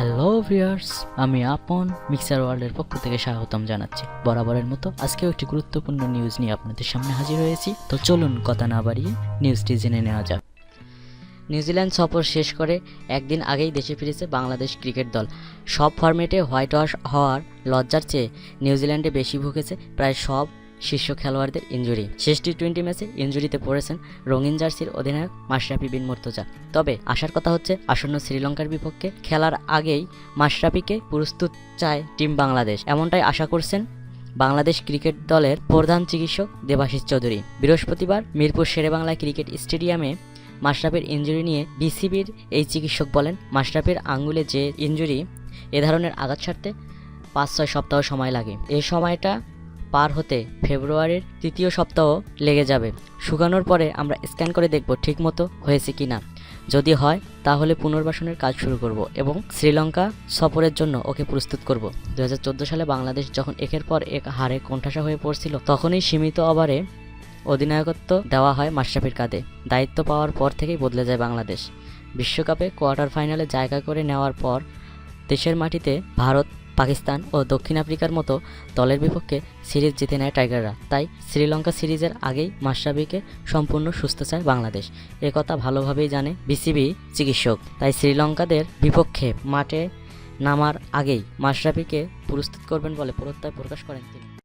Hello viewers আমি আপন mixer ওয়ার্ল্ডের পক্ষ থেকে স্বাগতম জানাচ্ছি। বরাবরের মতো আজকেও একটি গুরুত্বপূর্ণ নিউজ নিয়ে আপনাদের সামনে হাজির হয়েছি। তো চলুন কথা না বাড়িয়ে নিউজটি জেনে নেওয়া যাক। নিউজিল্যান্ড সফর শেষ করে একদিন আগেই দেশে ফিরেছে বাংলাদেশ ক্রিকেট দল। সব ফরম্যাটে হোয়াইট ওয়াশ হওয়ার লজ্জার চেয়ে নিউজিল্যান্ডে বেশি ভুগেছে প্রায় সব শীর্ষ খেলোয়াড়দের ইঞ্জুরি শেষ টি টোয়েন্টি ম্যাচে ইঞ্জুরিতে পড়েছেন রঙিন জার্সির অধিনায়ক মাশরাফি বিন মুর্তজা। তবে আসার কথা হচ্ছে, আসন্ন শ্রীলঙ্কার বিপক্ষে খেলার আগেই মাশরাফিকে প্রস্তুত চায় টিম বাংলাদেশ। এমনটাই আশা করছেন বাংলাদেশ ক্রিকেট দলের প্রধান চিকিৎসক দেবাশিস চৌধুরী। বৃহস্পতিবার মিরপুর শেরেবাংলা ক্রিকেট স্টেডিয়ামে মাশরাফির ইঞ্জুরি নিয়ে বিসিবির এই চিকিৎসক বলেন, মাশরাফির আঙ্গুলে যে ইঞ্জুরি এ ধরনের আঘাত সারতে পাঁচ ছয় সপ্তাহ সময় লাগে। এই সময়টা পার হতে ফেব্রুয়ারির তৃতীয় সপ্তাহ লেগে যাবে। শুকানোর পরে আমরা স্ক্যান করে দেখব ঠিকমতো হয়েছে কি না যদি হয়, তাহলে পুনর্বাসনের কাজ শুরু করব এবং শ্রীলঙ্কা সফরের জন্য ওকে প্রস্তুত করব। দু হাজার চোদ্দ সালে বাংলাদেশ যখন একের পর এক হারে কোণঠাসা হয়ে পড়ছিল, তখনই সীমিত ওভারে অধিনায়কত্ব দেওয়া হয় মাশরাফির কাঁধে। দায়িত্ব পাওয়ার পর থেকেই বদলে যায় বাংলাদেশ। বিশ্বকাপে কোয়ার্টার ফাইনালে জায়গা করে নেওয়ার পর দেশের মাটিতে ভারত পাকিস্তান ও দক্ষিণ আফ্রিকার মতো দলের বিপক্ষে সিরিজ জিতে নেয় টাইগাররা। তাই শ্রীলঙ্কা সিরিজের আগেই মাশরাফিকে সম্পূর্ণ সুস্থ চায় বাংলাদেশ। একথা কথা ভালোভাবেই জানে বিসিবি চিকিৎসক। তাই শ্রীলঙ্কাদের বিপক্ষে মাঠে নামার আগেই মাশরাফিকে প্রস্তুত করবেন বলে প্রত্যয় প্রকাশ করেন তিনি।